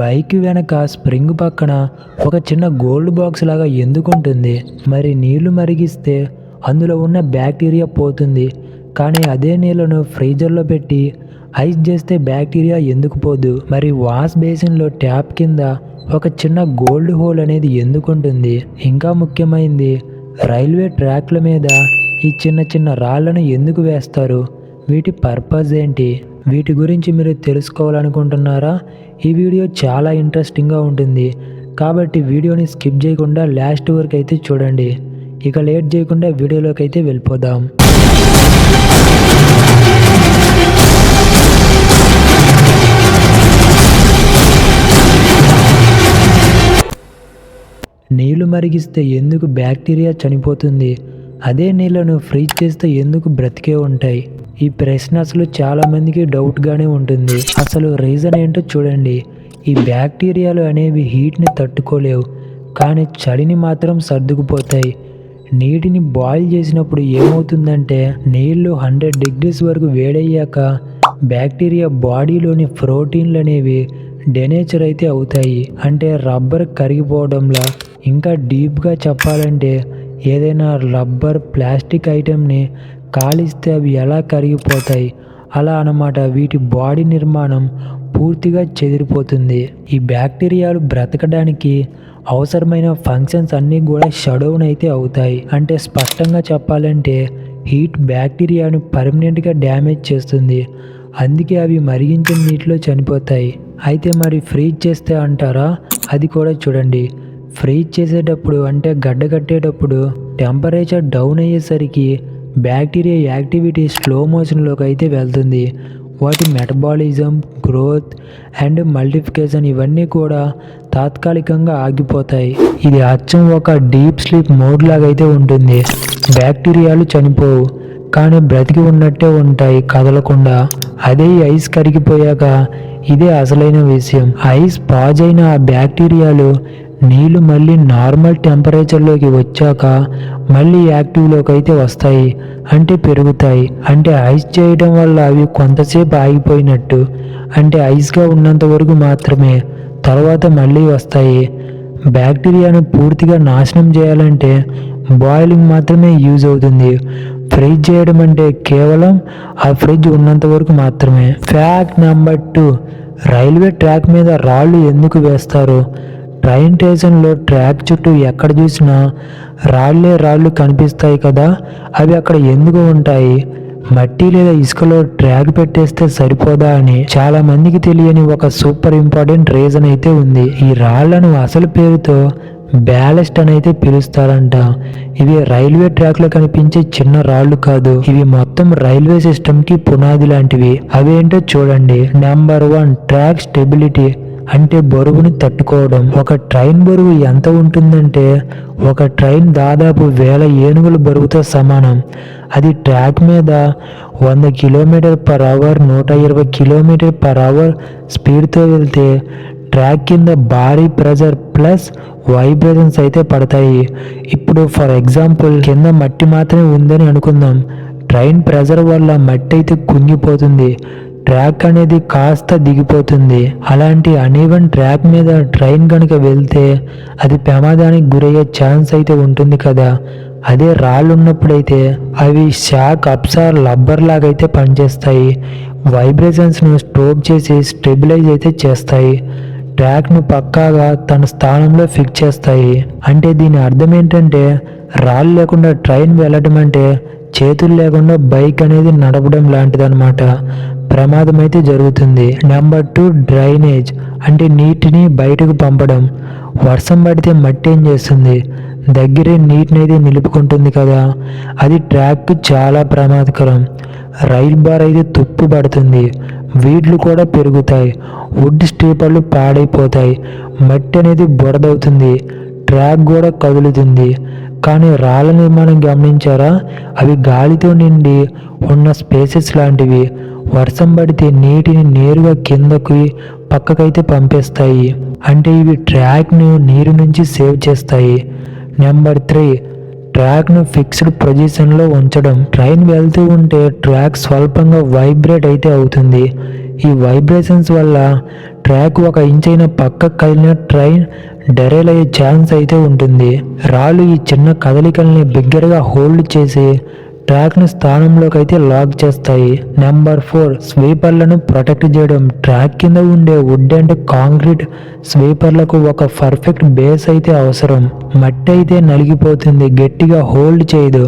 Bike వెనక spring పక్కన ఒక చిన్న గోల్డ్ బాక్స్ లాగా ఎందుకుంటుంది? మరి నీళ్ళు మరిగిస్తే అందులో ఉన్న బ్యాక్టీరియా పోతుంది. కానీ అదే నీళ్ళను ఫ్రీజర్లో పెట్టి ఐస్ చేస్తే బ్యాక్టీరియా ఎందుకు పోదు? మరి వాష్ బేసిన్లో ట్యాప్ కింద ఒక చిన్న గోల్డ్ హోల్ అనేది ఎందుకుంటుంది? ఇంకా ముఖ్యమైనది రైల్వే ట్రాక్ల మీద ఈ చిన్న చిన్న రాళ్ళను ఎందుకు వేస్తారు? వీటి పర్పస్ ఏంటి? వీటి గురించి మీరు తెలుసుకోవాలనుకుంటున్నారా? ఈ వీడియో చాలా ఇంట్రెస్టింగ్గా ఉంటుంది. కాబట్టి వీడియోని స్కిప్ చేయకుండా లాస్ట్ వరకు అయితే చూడండి. ఇక లేట్ చేయకుండా వీడియోలోకి అయితే వెళ్ళిపోదాం. నీళ్ళు మరిగిస్తే ఎందుకు బ్యాక్టీరియా చనిపోతుంది? అదే నీళ్ళను ఫ్రీజ్ చేస్తే ఎందుకు బ్రతికే ఉంటాయి? ఈ ప్రశ్న అసలు చాలా మందికి డౌట్గానే ఉంటుంది. అసలు రీజన్ ఏంటో చూడండి. ఈ బ్యాక్టీరియాలు అనేవి హీట్ని తట్టుకోలేవు. కానీ చలిని మాత్రం సర్దుకుపోతాయి. నీటిని బాయిల్ చేసినప్పుడు ఏమవుతుందంటే నీళ్ళు హండ్రెడ్ డిగ్రీస్ వరకు వేడయ్యాక బ్యాక్టీరియా బాడీలోని ప్రోటీన్లు అనేవి డెనేచర్ అయితే అవుతాయి. అంటే రబ్బర్ కరిగిపోవడంలా. ఇంకా డీప్గా చెప్పాలంటే ఏదైనా రబ్బర్ ప్లాస్టిక్ ఐటెంని కాలిస్తే అవి ఎలా కరిగిపోతాయి? అలా అన్నమాట. వీటి బాడీ నిర్మాణం పూర్తిగా చెదిరిపోతుంది. ఈ బ్యాక్టీరియాలు బ్రతకడానికి అవసరమైన ఫంక్షన్స్ అన్నీ కూడా షడౌన్ అయితే అవుతాయి. అంటే స్పష్టంగా చెప్పాలంటే హీట్ బ్యాక్టీరియాను పర్మనెంట్గా డ్యామేజ్ చేస్తుంది. అందుకే అవి మరిగించిన నీటిలో చనిపోతాయి. అయితే మరి ఫ్రీజ్ చేస్తే అంటారా? అది కూడా చూడండి. ఫ్రీజ్ చేసేటప్పుడు అంటే గడ్డ కట్టేటప్పుడు టెంపరేచర్ డౌన్ అయ్యేసరికి బ్యాక్టీరియా యాక్టివిటీ స్లో మోషన్లోకి అయితే వెళ్తుంది. వాటి మెటబాలిజం గ్రోత్ అండ్ మల్టిఫికేషన్ ఇవన్నీ కూడా తాత్కాలికంగా ఆగిపోతాయి. ఇది అచ్చం ఒక డీప్ స్లీప్ మోడ్ లాగా అయితే ఉంటుంది. బ్యాక్టీరియాలు చనిపోవు కానీ బ్రతికి ఉన్నట్టే ఉంటాయి కదలకుండా. అదే ఈ ఐస్ కరిగిపోయాక ఇదే అసలైన విషయం. ఐస్ పాజ్ అయిన ఆ బ్యాక్టీరియాలు నీళ్ళు మళ్ళీ నార్మల్ టెంపరేచర్లోకి వచ్చాక మళ్ళీ యాక్టివ్లోకి అయితే వస్తాయి అంటే పెరుగుతాయి. అంటే ఐస్ చేయడం వల్ల అవి కొంతసేపు ఆగిపోయినట్టు అంటే ఐస్గా ఉన్నంత వరకు మాత్రమే తర్వాత మళ్ళీ వస్తాయి. బ్యాక్టీరియాను పూర్తిగా నాశనం చేయాలంటే బాయిలింగ్ మాత్రమే యూజ్ అవుతుంది. ఫ్రిడ్జ్ చేయడం అంటే కేవలం ఆ ఫ్రిడ్జ్ ఉన్నంత వరకు మాత్రమే. Fact number two railway track మీద రాళ్ళు ఎందుకు వేస్తారు? ట్రైన్ స్టేషన్లో ట్రాక్ చుట్టూ ఎక్కడ చూసినా రాళ్ళే రాళ్ళు కనిపిస్తాయి కదా? అవి అక్కడ ఎందుకు ఉంటాయి? మట్టి లేదా ఇసుకలో ట్రాక్ పెట్టేస్తే సరిపోదా అని చాలా మందికి తెలియని ఒక సూపర్ ఇంపార్టెంట్ రీజన్ అయితే ఉంది. ఈ రాళ్ళను అసలు పేరుతో బ్యాలెస్ట్ అని అయితే పిలుస్తారంట. ఇవి రైల్వే ట్రాక్లో కనిపించే చిన్న రాళ్ళు కాదు. ఇవి మొత్తం రైల్వే సిస్టమ్కి పునాది లాంటివి. అవేంటో చూడండి. Number one track stability. అంటే బరువుని తట్టుకోవడం. ఒక ట్రైన్ బరువు ఎంత ఉంటుందంటే ఒక ట్రైన్ దాదాపు వేల ఏనుగుల బరువుతో సమానం. అది ట్రాక్ మీద వంద కిలోమీటర్ పర్ అవర్ నూట ఇరవై కిలోమీటర్ పర్ అవర్ స్పీడ్తో వెళ్తే ట్రాక్ కింద భారీ ప్రెజర్ ప్లస్ వైబ్రేషన్స్ అయితే పడతాయి. ఇప్పుడు ఫర్ ఎగ్జాంపుల్ కింద మట్టి మాత్రమే ఉందని అనుకుందాం. ట్రైన్ ప్రెజర్ వల్ల మట్టి అయితే కుంగిపోతుంది. ట్రాక్ అనేది కాస్త దిగిపోతుంది. అలాంటి అనీవన్ ట్రాక్ మీద ట్రైన్ కనుక వెళ్తే అది ప్రమాదానికి గురయ్యే ఛాన్స్ అయితే ఉంటుంది కదా. అదే రాళ్ళు ఉన్నప్పుడైతే అవి షాక్ అప్సార్ లబ్బర్ లాగైతే పనిచేస్తాయి. వైబ్రేషన్స్ను స్టోక్ చేసి స్టెబిలైజ్ అయితే చేస్తాయి. ట్రాక్ను పక్కాగా తన స్థానంలో ఫిక్స్ చేస్తాయి. అంటే దీని అర్థం ఏంటంటే రాళ్ళు లేకుండా ట్రైన్ వెళ్ళడం అంటే చేతులు లేకుండా బైక్ అనేది నడపడం లాంటిదన్నమాట. ప్రమాదం అయితే జరుగుతుంది. నెంబర్ టూ డ్రైనేజ్ అంటే నీటిని బయటకు పంపడం. వర్షం పడితే మట్టి ఏం చేస్తుంది? దగ్గరే నీటిని అయితే నిలుపుకుంటుంది కదా. అది ట్రాక్ చాలా ప్రమాదకరం. రైల్ బార్ అయితే తుప్పు పడుతుంది. వీడ్లు కూడా పెరుగుతాయి. వుడ్ స్టీపర్లు పాడైపోతాయి. మట్టి అనేది బురదవుతుంది. ట్రాక్ కూడా కదులుతుంది. కానీ రాళ్ళ నిర్మాణం గమనించారా? అవి గాలితో నిండి ఉన్న స్పేసెస్ లాంటివి. వర్షం పడితే నీటిని నేరుగా కిందకి పక్కకైతే పంపేస్తాయి. అంటే ఇవి ట్రాక్ను నీరు నుంచి సేవ్ చేస్తాయి. నెంబర్ త్రీ ట్రాక్ను ఫిక్స్డ్ పొజిషన్లో ఉంచడం. ట్రైన్ వెళ్తూ ఉంటే ట్రాక్ స్వల్పంగా వైబ్రేట్ అయితే అవుతుంది. ఈ వైబ్రేషన్స్ వల్ల ట్రాక్ ఒక ఇంచ్ అయిన పక్కకు కదిలిన ట్రైన్ డెరైల్ అయ్యే ఛాన్స్ అయితే ఉంటుంది. రాళ్ళు ఈ చిన్న కదలికల్ని బిగ్గరగా హోల్డ్ చేసి ట్రాక్ను స్థానంలోకి అయితే లాక్ చేస్తాయి. నెంబర్ ఫోర్ స్వీపర్లను ప్రొటెక్ట్ చేయడం. ట్రాక్ కింద ఉండే వుడ్ అండ్ కాంక్రీట్ స్వీపర్లకు ఒక పర్ఫెక్ట్ బేస్ అయితే అవసరం. మట్టి అయితే నలిగిపోతుంది. గట్టిగా హోల్డ్ చేయదు.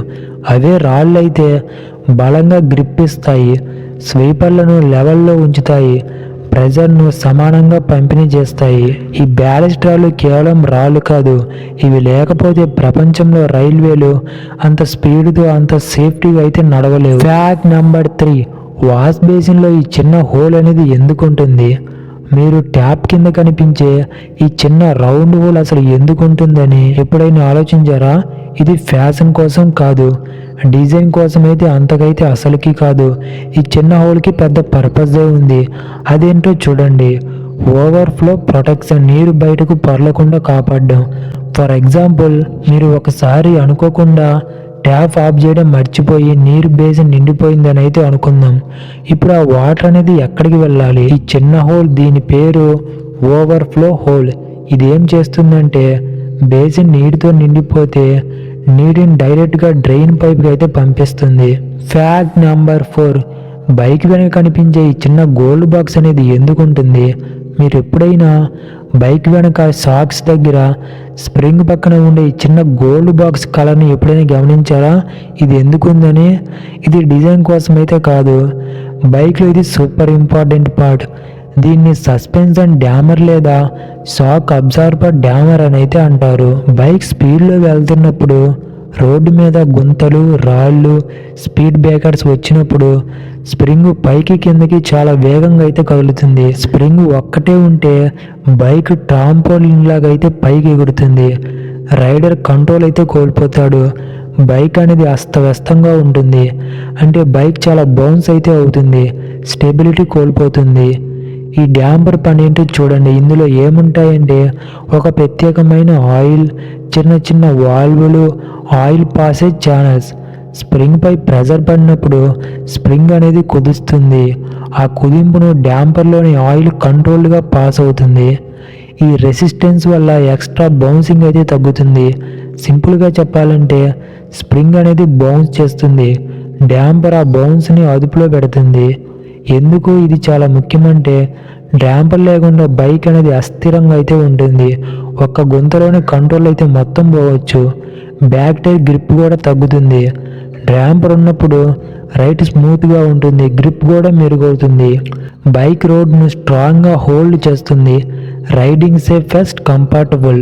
అవే రాళ్ళు అయితే బలంగా గ్రిప్పిస్తాయి స్వీపర్లను లెవెల్లో ఉంచుతాయి. ప్రెజర్ను సమానంగా పంపిణీ చేస్తాయి. ఈ బ్యాలెస్ట్ రాళ్ళు కేవలం రాళ్ళు కాదు ఇవి లేకపోతే ప్రపంచంలో రైల్వేలు అంత స్పీడ్తో అంత సేఫ్టీగా అయితే నడవలేవు. ఫ్యాక్ట్ నెంబర్ త్రీ వాష్ బేసిన్లో ఈ చిన్న హోల్ అనేది ఎందుకు ఉంటుంది? మీరు ట్యాప్ కింద కనిపించే ఈ చిన్న రౌండ్ హోల్ అసలు ఎందుకు ఉంటుందని ఎప్పుడైనా ఆలోచించారా? ఇది ఫ్యాషన్ కోసం కాదు డిజైన్ కోసం అయితే అంతకైతే అసలుకి కాదు. ఈ చిన్న హోల్కి పెద్ద పర్పస్ ఉంది. అదేంటో చూడండి. ఓవర్ఫ్లో ప్రొటెక్షన్ నీరు బయటకు పర్లకుండా కాపాడడం. ఫర్ ఎగ్జాంపుల్ మీరు ఒకసారి అనుకోకుండా ట్యాప్ ఆఫ్ చేయడం మర్చిపోయి నీరు బేసిన్ నిండిపోయిందని అయితే అనుకుందాం. ఇప్పుడు ఆ వాటర్ అనేది ఎక్కడికి వెళ్ళాలి? ఈ చిన్న హోల్ దీని పేరు ఓవర్ఫ్లో హోల్. ఇది ఏం చేస్తుందంటే బేసిన్ నీటితో నిండిపోతే నీటిని డైరెక్ట్గా డ్రైన్ పైప్కి అయితే పంపిస్తుంది. Fact number four. బైక్ వెనక కనిపించే ఈ చిన్న గోల్డ్ బాక్స్ అనేది ఎందుకు ఉంటుంది మీరు ఎప్పుడైనా బైక్ వెనక సాక్స్ దగ్గర స్ప్రింగ్ పక్కన ఉండే ఈ చిన్న గోల్డ్ బాక్స్ కలర్ని ఎప్పుడైనా గమనించారా? ఇది ఎందుకు ఉందని ఇది డిజైన్ కోసం అయితే కాదు. బైక్లో ఇది సూపర్ ఇంపార్టెంట్ పార్ట్. దీన్ని సస్పెన్షన్ డ్యామర్ లేదా షాక్ అబ్జార్బర్ డ్యామర్ అని అయితే అంటారు. బైక్ స్పీడ్లో వెళ్తున్నప్పుడు రోడ్డు మీద గుంతలు రాళ్ళు స్పీడ్ బ్రేకర్స్ వచ్చినప్పుడు స్ప్రింగ్ పైకి కిందకి చాలా వేగంగా అయితే కదులుతుంది. స్ప్రింగ్ ఒక్కటే ఉంటే బైక్ ట్రాంపోలిన్ లాగా అయితే పైకి ఎగురుతుంది. రైడర్ కంట్రోల్ అయితే కోల్పోతాడు. బైక్ అనేది అస్తవ్యస్తంగా ఉంటుంది. అంటే బైక్ చాలా బౌన్స్ అయితే అవుతుంది. స్టెబిలిటీ కోల్పోతుంది. ఈ డ్యాంపర్ పని ఏంటో చూడండి. ఇందులో ఏముంటాయంటే ఒక ప్రత్యేకమైన ఆయిల్ చిన్న చిన్న వాల్వులు ఆయిల్ పాసేజ్ ఛానల్స్. స్ప్రింగ్పై ప్రెజర్ పడినప్పుడు స్ప్రింగ్ అనేది కుదుస్తుంది. ఆ కుదింపును డ్యాంపర్లోని ఆయిల్ కంట్రోల్గా పాస్ అవుతుంది. ఈ రెసిస్టెన్స్ వల్ల ఎక్స్ట్రా బౌన్సింగ్ అయితే తగ్గుతుంది. సింపుల్గా చెప్పాలంటే స్ప్రింగ్ అనేది బౌన్స్ చేస్తుంది. డ్యాంపర్ ఆ బౌన్స్ని అదుపులో పెడుతుంది. ఎందుకు ఇది చాలా ముఖ్యమంటే డ్యాంపర్ లేకుండా బైక్ అనేది అస్థిరంగా అయితే ఉంటుంది. ఒక్క గుంతలోనే కంట్రోల్ అయితే మొత్తం పోవచ్చు. బ్యాక్ టైర్ గ్రిప్ కూడా తగ్గుతుంది. డ్యాంపర్ ఉన్నప్పుడు రైట్ స్మూత్గా ఉంటుంది గ్రిప్ కూడా మెరుగవుతుంది. బైక్ రోడ్ను స్ట్రాంగ్గా హోల్డ్ చేస్తుంది. Riding safest comfortable.